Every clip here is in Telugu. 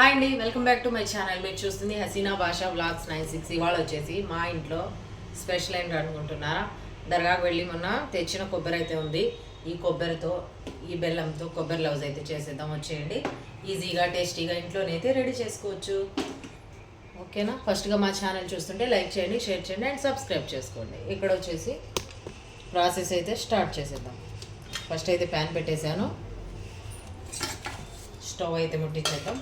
హాయ్ అండి welcome back to my channel మీరు చూస్తుంది హసీనా భాషా బ్లాగ్స్ నైన్ సిక్స్. ఇవాళ వచ్చేసి మా ఇంట్లో స్పెషల్ ఏంటి అనుకుంటున్నారా? దర్గాకు వెళ్ళి మొన్న తెచ్చిన కొబ్బరి అయితే ఉంది. ఈ కొబ్బరితో ఈ బెల్లంతో కొబ్బరి లవ్స్ అయితే చేసేద్దాం. వచ్చేయండి. ఈజీగా టేస్టీగా ఇంట్లోనైతే రెడీ చేసుకోవచ్చు. ఓకేనా? ఫస్ట్గా మా ఛానల్ చూస్తుంటే లైక్ చేయండి షేర్ చేయండి అండ్ సబ్స్క్రైబ్ చేసుకోండి. ఇక్కడ వచ్చేసి ప్రాసెస్ అయితే స్టార్ట్ చేసేద్దాం. ఫస్ట్ అయితే ప్యాన్ పెట్టేశాను. స్టవ్ అయితే ముట్టించేద్దాం.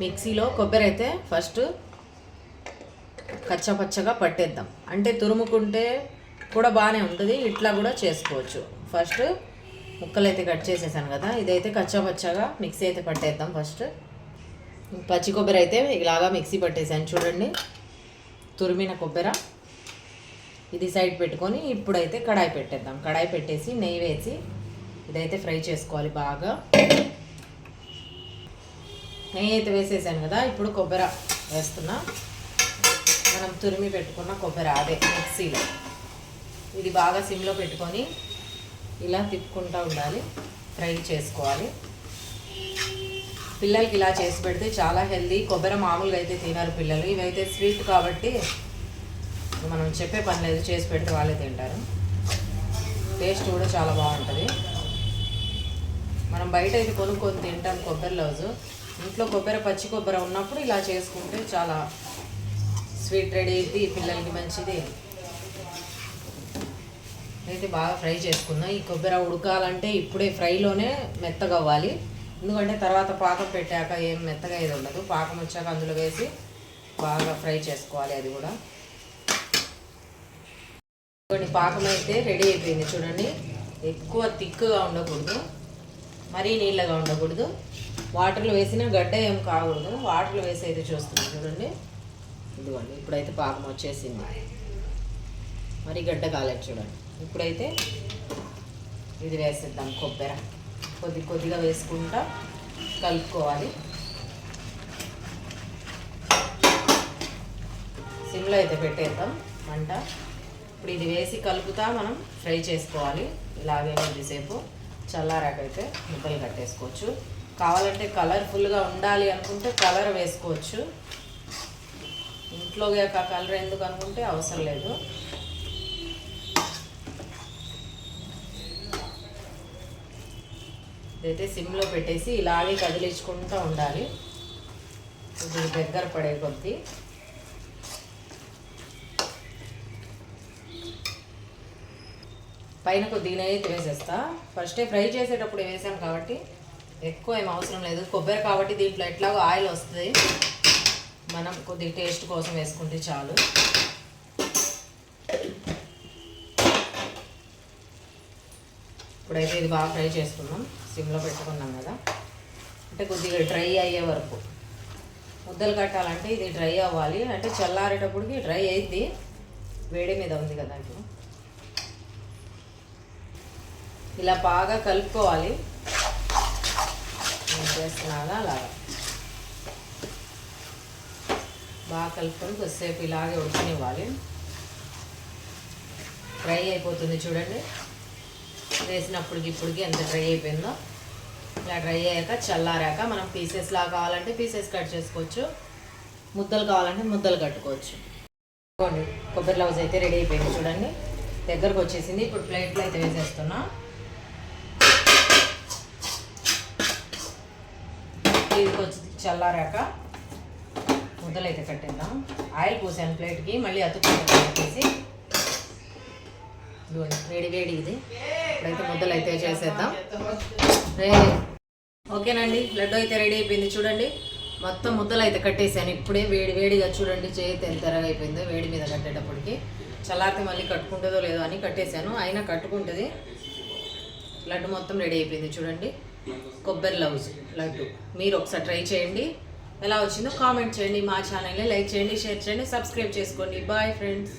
మిక్సీలో కొబ్బరి అయితే ఫస్ట్ కచ్చపచ్చగా పట్టేద్దాం. అంటే తురుముకుంటే కూడా బాగానే ఉంటుంది ఇట్లా కూడా చేసుకోవచ్చు. ఫస్ట్ ముక్కలు అయితే కట్ చేసేసాను కదా ఇదైతే కచ్చాపచ్చగా మిక్సీ అయితే పట్టేద్దాం ఫస్ట్. పచ్చి కొబ్బరి అయితే ఇలాగా మిక్సీ పట్టేసాను చూడండి. తురిమిన కొబ్బరి ఇది సైడ్ పెట్టుకొని ఇప్పుడైతే కడాయి పెట్టేద్దాం. కడాయి పెట్టేసి నెయ్యి వేసి ఇదైతే ఫ్రై చేసుకోవాలి బాగా. నెయ్యి అయితే వేసేసాను కదా ఇప్పుడు కొబ్బరి వేస్తున్నా. మనం తురిమి పెట్టుకున్న కొబ్బరి అదే మిక్సీలో. ఇది బాగా సిమ్లో పెట్టుకొని ఇలా తిప్పుకుంటూ ఉండాలి ఫ్రై చేసుకోవాలి. పిల్లలకి ఇలా చేసి పెడితే చాలా హెల్దీ. కొబ్బరి మామూలుగా అయితే తినరు పిల్లలు. ఇవైతే స్వీట్ కాబట్టి మనం చెప్పే పని లేదు చేసి పెడితే వాళ్ళే తింటారు. టేస్ట్ కూడా చాలా బాగుంటుంది. మనం బయట అయితే కొనుక్కొని తింటాం కొబ్బరి లౌజు ఇంట్లో కొబ్బరి పచ్చి కొబ్బరి ఉన్నప్పుడు ఇలా చేసుకుంటే చాలా స్వీట్ రెడీ అయింది పిల్లలకి మంచిది. అయితే బాగా ఫ్రై చేసుకుందాం ఈ కొబ్బరి ఉడకాలంటే ఇప్పుడే ఫ్రైలోనే మెత్తగా అవ్వాలి. ఎందుకంటే తర్వాత పాకం పెట్టాక ఏం మెత్తగా ఏది ఉండదు. పాకం వచ్చాక అందులో వేసి బాగా ఫ్రై చేసుకోవాలి అది కూడా. కొన్ని పాకం అయితే రెడీ అయిపోయింది చూడండి. ఎక్కువ థిక్గా ఉండకూడదు. మరీ నీళ్ళగా ఉండకూడదు. వాటర్లో వేసినా గడ్డ ఏం కాకూడదు. వాటర్లో వేసి అయితే చూస్తున్నాం చూడండి. ఇదిగోండి ఇప్పుడైతే పాకం వచ్చేసింది. మరి గడ్డ కాలేదు చూడండి. ఇప్పుడైతే ఇది వేసేద్దాం కొబ్బరి. కొద్ది కొద్దిగా వేసుకుంటా కలుపుకోవాలి. సిమ్లో అయితే పెట్టేద్దాం మంట. ఇప్పుడు ఇది వేసి కలుపుతా మనం ఫ్రై చేసుకోవాలి. ఇలాగే కొద్దిసేపు చల్లారాకైతే ముక్కలు కట్టేసుకోవచ్చు. కావాలంటే కలర్ఫుల్గా ఉండాలి అనుకుంటే కలర్ వేసుకోవచ్చు. ఇంట్లో ఆ కలర్ ఎందుకు అనుకుంటే అవసరం లేదు. ఇదైతే సిమ్లో పెట్టేసి ఇలాగే కదిలించుకుంటూ ఉండాలి. ఇది దగ్గర పడే కొద్దీ. పైన కొద్దిగా నెయ్యి వేసేస్తా ఫస్టే ఫ్రై చేసేటప్పుడు వేసాం కాబట్టి ఎక్కువ ఏం అవసరం లేదు. కొబ్బరి కాబట్టి దీంట్లో ఎట్లాగో ఆయిల్ వస్తుంది. మనం కొద్దిగా టేస్ట్ కోసం వేసుకుంటే చాలు. ఇప్పుడైతే ఇది బాగా ఫ్రై చేసుకున్నాం. సిమ్లో పెట్టుకున్నాం కదా. అంటే కొద్దిగా డ్రై అయ్యే వరకు. ముద్దలు కట్టాలంటే ఇది డ్రై అవ్వాలి. అంటే చల్లారేటప్పటికి డ్రై అయింది వేడి మీద ఉంది కదా ఇప్పుడు. ఇలా బాగా కలుపుకోవాలి. నేను అలాగా బాగా కలుపుకొని కొద్దిసేపు ఇలాగే ఉడికినివ్వాలి. ఫ్రై అయిపోతుంది చూడండి. వేసినప్పటికి ఇప్పటికి ఎంత డ్రై అయిపోయిందో. ఇలా డ్రై అయ్యాక చల్లారాక మనం పీసెస్ కావాలంటే పీసెస్ కట్ చేసుకోవచ్చు. ముద్దలు కావాలంటే ముద్దలు కట్టుకోవచ్చు. కొబ్బరి లవ్స్ అయితే రెడీ అయిపోయింది చూడండి. దగ్గరకు వచ్చేసింది. ఇప్పుడు ప్లేట్లో అయితే వేసేస్తున్నా. ఇది కొంచెం చల్లారాక ముద్దలు అయితే కట్టేద్దాం. ఆయిల్ పోసాను ప్లేట్కి మళ్ళీ అతుక్కోసి వేడి వేడి ఇది. ఇప్పుడైతే ముద్దలు అయితే చేసేద్దాం. ఓకేనండి లడ్డు అయితే రెడీ అయిపోయింది చూడండి. మొత్తం ముద్దలు అయితే కట్టేసాను ఇప్పుడే. వేడి వేడిగా చూడండి చేతి ఎంత అయిపోయిందో వేడి మీద కట్టేటప్పటికి. చల్లారితే మళ్ళీ కట్టుకుంటుందో లేదో అని కట్టేశాను అయినా కట్టుకుంటుంది. లడ్డు మొత్తం రెడీ అయిపోయింది చూడండి. కొబ్బరి లవ్స్ లడ్డు. మీరు ఒకసారి ట్రై చేయండి. ఎలా వచ్చిందో కామెంట్ చేయండి మా ఛానల్ని లైక్ చేయండి షేర్ చేయండి సబ్స్క్రైబ్ చేసుకోండి. Bye friends.